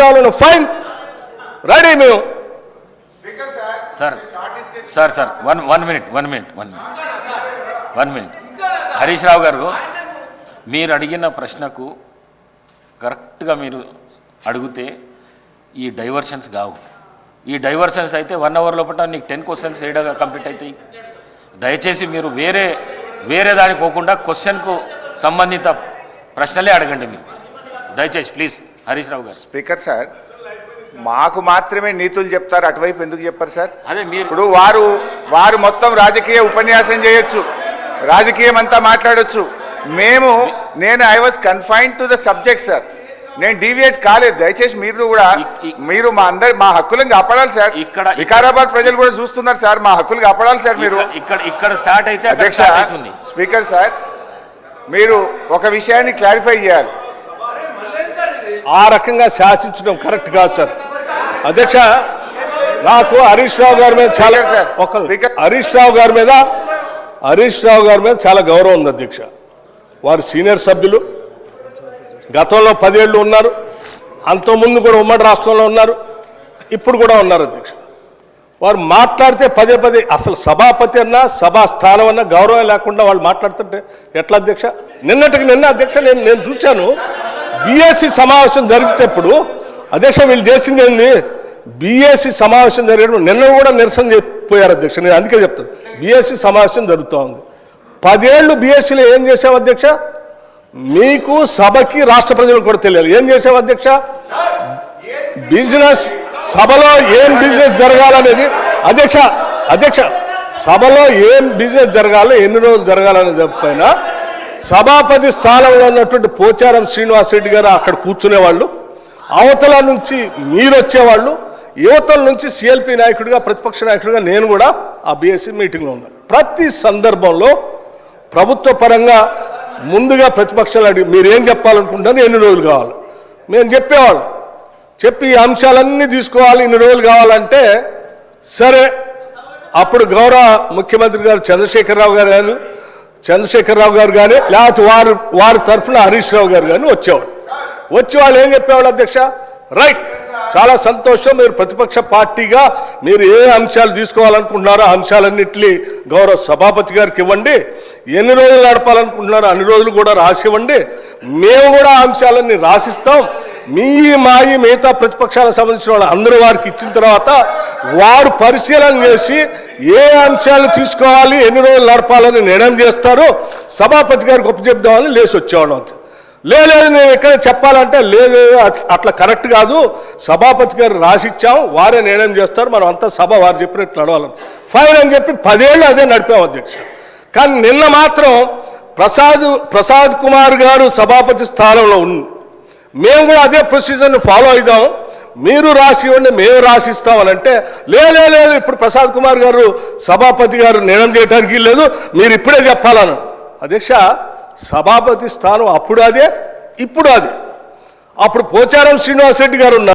కావాలను fine. Ready మేము. Sir sir sir one one minute one minute one minute. One minute. Harish Rao గారు మీరు అడిగిన ప్రశ్నకు కరెక్ట్గా మీరు అడిగితే ఈ డైవర్షన్స్ కావు. ఈ డైవర్షన్స్ అయితే వన్ అవర్ లోపల నీకు టెన్ క్వశ్చన్స్ ఏడగా కంప్లీట్ అవుతాయి? దయచేసి మీరు వేరే వేరే దానికి పోకుండా క్వశ్చన్కు సంబంధిత ప్రశ్నలే అడగండి మీరు. దయచేసి ప్లీజ్. హరీష్ రావు గారు. స్పీకర్ సార్ మాకు మాత్రమే నీతులు చెప్తారు అటువైపు ఎందుకు చెప్పారు సార్? అదే మీరు ఇప్పుడు వారు వారు మొత్తం రాజకీయ ఉపన్యాసం చేయొచ్చు రాజకీయం అంతా మాట్లాడొచ్చు. మేము నేను I was confine to the subject sir నేను డీవియేట్ కాలేదు దయచేసి మీరు కూడా మీరు మా అందరి మా హక్కులను కాపాడాలి సార్ ఇక్కడ- వికారాబాద్ ప్రజలు కూడా చూస్తున్నారు సార్ మా హక్కులు కాపాడాలి సార్ మీరు. ఇక్కడ- ఇక్కడ స్టార్ట్ అయితే అధ్యక్ష స్పీకర్ సార్ మీరు ఒక విషయాన్ని క్లారిఫై చేయాలి. ఆ రకంగా శాసించడం కరెక్ట్ కాదు సార్. అధ్యక్ష నాకు హరీష్ రావు గారి మీద చాలా ఒక. హరీష్ రావు గారి మీద హరీష్ రావు గారి మీద చాలా గౌరవం ఉంది అధ్యక్ష. వారు సీనియర్ సభ్యులు. గతంలో పదేళ్ళు ఉన్నారు. అంతకుముందు కూడా ఉమ్మడి రాష్ట్రంలో ఉన్నారు. ఇప్పుడు కూడా ఉన్నారు అధ్యక్ష. వారు మాట్లాడితే పదే పదే అసలు సభాపతి అన్నా సభా స్థానం అన్నా గౌరవం లేకుండా వాళ్ళు మాట్లాడుతుంటే ఎట్లా అధ్యక్ష? నిన్నటికి నిన్న అధ్యక్ష నేను నేను చూశాను. బీఎస్సీ సమావేశం జరిగేటప్పుడు అధ్యక్ష వీళ్ళు చేసింది ఏంది? బీఎస్సీ సమావేశం జరిగేటప్పుడు నిన్న కూడా నిరసన చెప్పిపోయారు అధ్యక్ష నేను అందుకే చెప్తాను బీఎస్సీ సమావేశం జరుగుతూ ఉంది పదేళ్ళు బీఎస్సీలో ఏం చేసావు అధ్యక్ష? మీకు సభకి రాష్ట్ర ప్రజలకు కూడా తెలియాలి. ఏం చేసావు అధ్యక్ష? బిజినెస్ సభలో ఏం బిజినెస్ జరగాలనేది అధ్యక్ష అధ్యక్ష సభలో ఏం బిజినెస్ జరగాలో ఎన్ని రోజులు జరగాలనేది పైన సభాపతి స్థానంలో ఉన్నటువంటి పోచారం శ్రీనివాస్ రెడ్డి గారు అక్కడ కూర్చునేవాళ్ళు. అవతల నుంచి మీరు వచ్చేవాళ్ళు. యువతల నుంచి సిఎల్పి నాయకుడిగా ప్రతిపక్ష నాయకుడిగా నేను కూడా ఆ బీఎస్సీ మీటింగ్లో ఉన్నాను ప్రతి సందర్భంలో ప్రభుత్వ పరంగా ముందుగా ప్రతిపక్షాలు అడిగి మీరేం చెప్పాలనుకుంటారు ఎన్ని రోజులు కావాలి? మేము చెప్పేవాళ్ళం. చెప్పి ఈ అంశాలన్నీ తీసుకోవాలి ఇన్ని రోజులు కావాలంటే సరే. అప్పుడు గౌరవ ముఖ్యమంత్రి గారు చంద్రశేఖరరావు గారు కానీ చంద్రశేఖరరావు గారు కానీ లేకపోతే వారు వారి తరఫున హరీష్ రావు గారు కానీ వచ్చేవాడు వచ్చి వాళ్ళు ఏం చెప్పేవాళ్ళు అధ్యక్ష? రైట్. చాలా సంతోషం. మీరు ప్రతిపక్ష పార్టీగా మీరు ఏ అంశాలు తీసుకోవాలనుకుంటున్నారో ఆ అంశాలన్నింటినీ గౌరవ సభాపతి గారికి ఇవ్వండి. ఎన్ని రోజులు నడపాలనుకుంటున్నారో అన్ని రోజులు కూడా రాసి ఇవ్వండి మేము కూడా అంశాలన్నీ రాసిస్తాం. మీ మాయి మిగతా ప్రతిపక్షాలకు సంబంధించిన వాళ్ళు అందరూ వారికి ఇచ్చిన తర్వాత వారు పరిశీలన చేసి ఏ అంశాలు తీసుకోవాలి ఎన్ని రోజులు నడపాలని నిర్ణయం చేస్తారు సభాపతి గారికి ఒప్పచెప్దామని లేచి వచ్చేవాళ్ళం అంతే. లేదు నేను ఎక్కడ చెప్పాలంటే లేదు అట్లా కరెక్ట్ కాదు. సభాపతి గారు రాసిచ్చాం వారే నిర్ణయం చేస్తారు మనం అంతా సభ వారు చెప్పినట్టు నడవాలని ఫైన్ అని చెప్పి పదేళ్ళు అదే నడిపాం అధ్యక్ష. కానీ నిన్న మాత్రం ప్రసాద్ ప్రసాద్ కుమార్ గారు సభాపతి స్థానంలో ఉన్నారు మేము కూడా అదే ప్రొసీజర్ని ఫాలో అవుదాం మీరు రాసి ఇవ్వండి మేము రాసిస్తామనంటే లే లే, లేదు ఇప్పుడు ప్రసాద్ కుమార్ గారు సభాపతి గారు నిర్ణయం చేయడానికి లేదు మీరు ఇప్పుడే చెప్పాలను. అధ్యక్ష సభాపతి స్థానం అప్పుడు అదే ఇప్పుడు అదే. అప్పుడు పోచారం శ్రీనివాసరెడ్డి గారు ఉన్నారు.